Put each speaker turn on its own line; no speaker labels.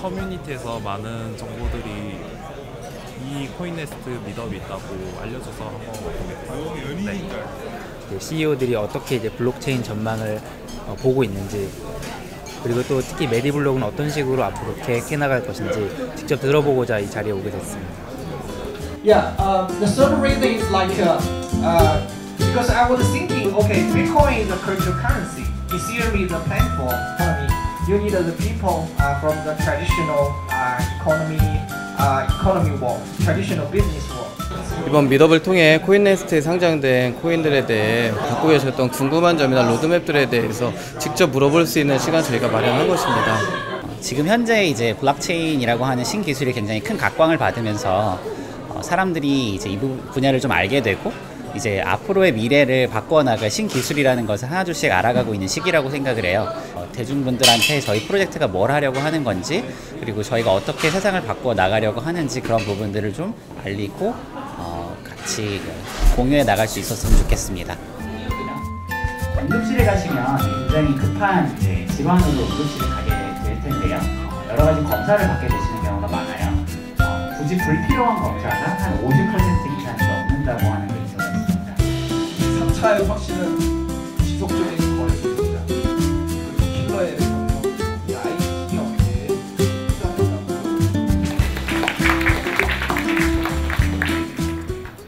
커뮤니티에서 많은 정보들이 이 코인네스트 미더업이 있다고 알려줘서 한번 됐어요. 네.
CEO들이 어떻게 이제 블록체인 전망을 어, 보고 있는지 그리고 또 특히 메디블록은 어떤 식으로 앞으로 계획해 나갈 것인지 직접 들어보고자 이 자리에 오게 됐습니다.
Yeah, um, the third reason is like uh, uh, because I was thinking, okay, Bitcoin is a cryptocurrency, Ethereum is a platform. Need the people uh, from the traditional uh, economy, uh, economy world, traditional business world.
이번 미더블 통해 코인네스트에 상장된 코인들에 대해 갖고 계셨던 궁금한 점이나 로드맵들에 대해서 직접 물어볼 수 있는 시간 저희가 마련한 것입니다.
지금 현재 이제 블록체인이라고 하는 신기술이 굉장히 큰 각광을 받으면서 어, 사람들이 이제 이 부- 분야를 좀 알게 되고 이제 앞으로의 미래를 바꿔나갈 신기술이라는 것을 하나둘씩 알아가고 있는 시기라고 생각을 해요. 어, 대중분들한테 저희 프로젝트가 뭘 하려고 하는 건지 그리고 저희가 어떻게 세상을 바꿔 나가려고 하는지 그런 부분들을 좀 알리고 어, 같이 공유해 나갈 수 있었으면 좋겠습니다. 응급실에 가시면 굉장히 급한 이제 질환으로 응급실에 가게 될 텐데요. 어, 여러 가지 검사를 받게 되시는 경우가 많아요. 어, 굳이 불필요한 검사가 한 50% 이상이